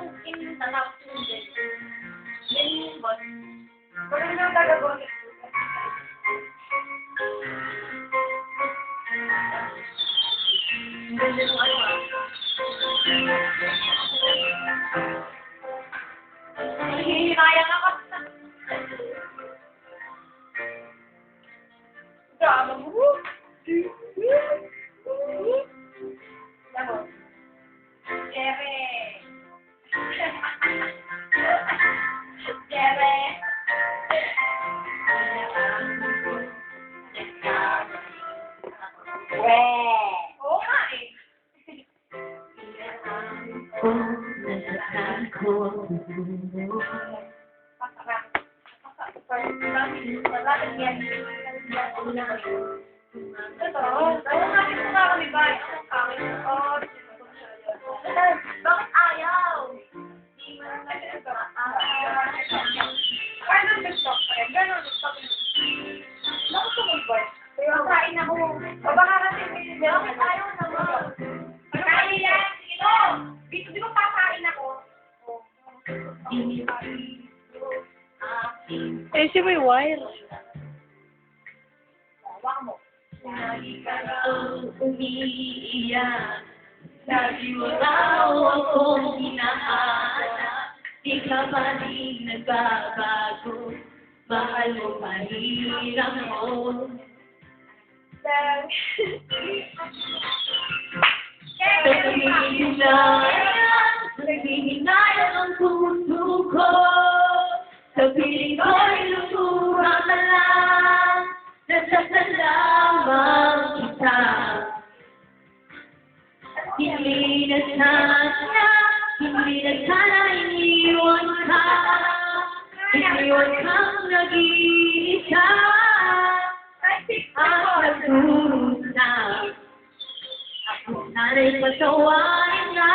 two days. Then, what? Wala nang gagawin. Nangihinayang Oo nga eh. Ba? Bakit ayaw? Di mo na ito. Ay, nang gusto ko rin. Ko rin. Naku, sumubay. Kaya kain ako. O baka Bakit ayaw naman? Kain yan. Sige no. Dito, di ba pakain ako? Eh, si may wire. Wak mo. Lagi ka raw umiiyak Lagi wala akong hinahanap Di ka pa rin nagbabago Mahal mo pa rin ako Then, Sa panghihinayang Sa panghihinayang ang puso ko Sa piling ko'y lutura ka. Lang Nasasalamang kita Hindi na sana Hindi na sana iniwan ka. Iniwan kang nag-iisa At nagdurusa Ako sana'y patawain na